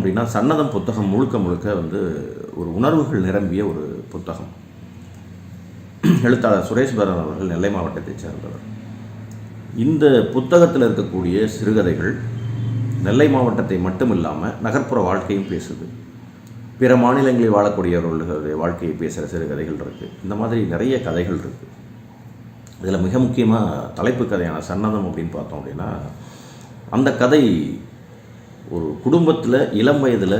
அப்படின்னா சன்னதம் புத்தகம் முழுக்க முழுக்க வந்து ஒரு உணர்வுகள் நிரம்பிய ஒரு புத்தகம். எழுத்தாளர் சுரேஷ் பரன் அவர்கள் நெல்லை மாவட்டத்தைச் சேர்ந்தவர். இந்த புத்தகத்தில் இருக்கக்கூடிய சிறுகதைகள் நெல்லை மாவட்டத்தை மட்டும் இல்லாமல் நகர்ப்புற வாழ்க்கையும் பேசுது. பிற மாநிலங்களில் வாழக்கூடியவர்களுடைய வாழ்க்கையை பேசுகிற சிறுகதைகள் இருக்குது இந்த மாதிரி நிறைய கதைகள் இருக்குது இதில் மிக முக்கியமாக தலைப்பு கதையான சன்னதம் அப்படின்னு பார்த்தோம் அப்படின்னா அந்த கதை ஒரு குடும்பத்தில் இளம் வயதில்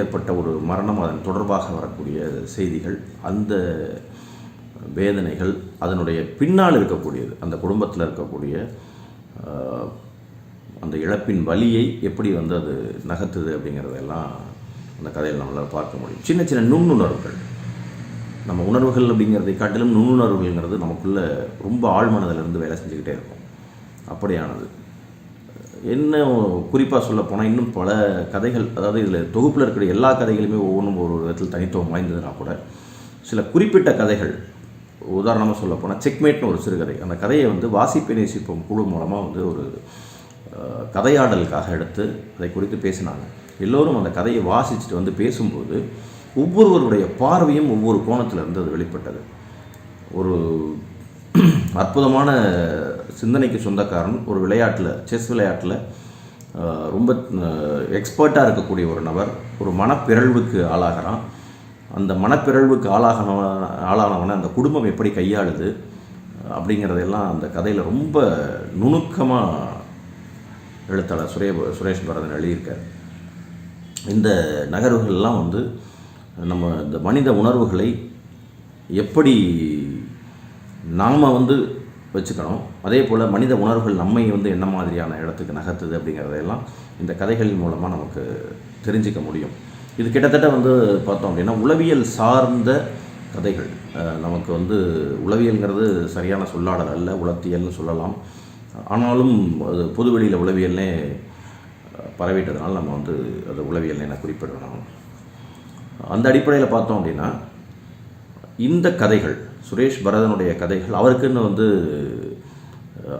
ஏற்பட்ட ஒரு மரணம் அதன் தொடர்பாக வரக்கூடிய செய்திகள் அந்த வேதனைகள் அதனுடைய பின்னால் இருக்கக்கூடியது அந்த குடும்பத்தில் இருக்கக்கூடிய அந்த இழப்பின் வலியை எப்படி வந்து அது நகர்த்துது அப்படிங்கிறதெல்லாம் அந்த கதையில் நம்மளால் பார்க்க முடியும். சின்ன சின்ன நுண்ணுணர்வுகள். நம்ம உணர்வுகள் அப்படிங்கிறதை காட்டிலும் நுண்ணுணர்வுகள்ங்கிறது நமக்குள்ளே ரொம்ப ஆழ்மனதிலிருந்து வேலை செஞ்சுக்கிட்டே இருக்கும். அப்படியானது. என்ன குறிப்பாக சொல்ல போனால் இன்னும் பல கதைகள் அதாவது இதில் தொகுப்பில் இருக்கிற எல்லா கதைகளுமே ஒவ்வொன்றும் ஒரு விதத்தில் தனித்துவம் வாய்ந்ததுனா கூட சில குறிப்பிட்ட கதைகள் உதாரணமாக சொல்ல போனால் செக்மேட்னு ஒரு சிறுகதை. அந்த கதையை வந்து வாசிப்பை நேசிப்போம் குழு மூலமாக வந்து ஒரு கதையாடலுக்காக எடுத்து அதை குறித்து பேசினாங்க. எல்லோரும் அந்த கதையை வாசிச்சுட்டு வந்து பேசும்போது ஒவ்வொருவருடைய பார்வையும் ஒவ்வொரு கோணத்தில் இருந்து அது வெளிப்பட்டது. ஒரு அற்புதமான சிந்தனைக்கு சொந்தக்காரன் ஒரு விளையாட்டில் செஸ் விளையாட்டில் ரொம்ப எக்ஸ்பர்ட்டாக இருக்கக்கூடிய ஒரு நபர் ஒரு மனப்பிறழ்வுக்கு ஆளாகிறான். அந்த மனப்பிறழ்வுக்கு ஆளாகன ஆளானவனை அந்த குடும்பம் எப்படி கையாளுது அப்படிங்கிறதெல்லாம் அந்த கதையில் ரொம்ப நுணுக்கமாக எழுத்தாளர் சுரே சுரேஷ் பரதன் எழுதியிருக்கார். இந்த நகர்வுகள்லாம் வந்து நம்ம இந்த மனித உணர்வுகளை எப்படி நாம் வந்து வச்சுக்கணும். அதே போல் மனித உணர்வுகள் நம்மை வந்து என்ன மாதிரியான இடத்துக்கு நகர்த்துது அப்படிங்கிறதையெல்லாம் இந்த கதைகளின் மூலமாக நமக்கு தெரிஞ்சிக்க முடியும். இது கிட்டத்தட்ட வந்து பார்த்தோம் அப்படின்னா உளவியல் சார்ந்த கதைகள். நமக்கு வந்து உளவியல்ங்கிறது சரியான சொல்லாடல் அல்ல உளத்தியல்னு சொல்லலாம். ஆனாலும் அது பொதுவெளியில் உளவியல்னே பரவிட்டதுனால நம்ம வந்து அது உளவியல் என குறிப்பிடணும். அந்த அடிப்படையில் பார்த்தோம் அப்படின்னா இந்த கதைகள் சுரேஷ் பரதனுடைய கதைகள் அவருக்குன்னு வந்து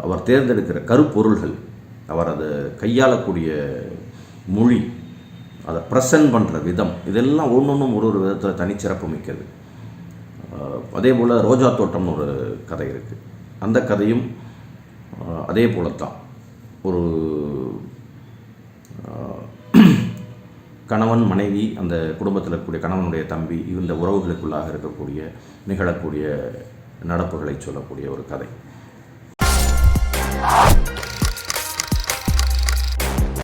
அவர் தேர்ந்தெடுக்கிற கருப்பொருள்கள் அவர் அதை கையாளக்கூடிய மொழி அதை ப்ரெசன்ட் பண்ணுற விதம் இதெல்லாம் ஒன்றொன்றும் ஒரு ஒரு விதத்தில் தனிச்சிறப்பு மிக்கது. அதே போல் ரோஜா தோட்டம்னு ஒரு கதை இருக்குது அந்த கதையும் அதே போல தான் ஒரு கணவன் மனைவி அந்த குடும்பத்தில் இருக்கக்கூடிய கணவனுடைய தம்பி இந்த உறவுகளுக்குள்ளாக இருக்கக்கூடிய நிகழக்கூடிய நடப்புகளை சொல்லக்கூடிய ஒரு கதை.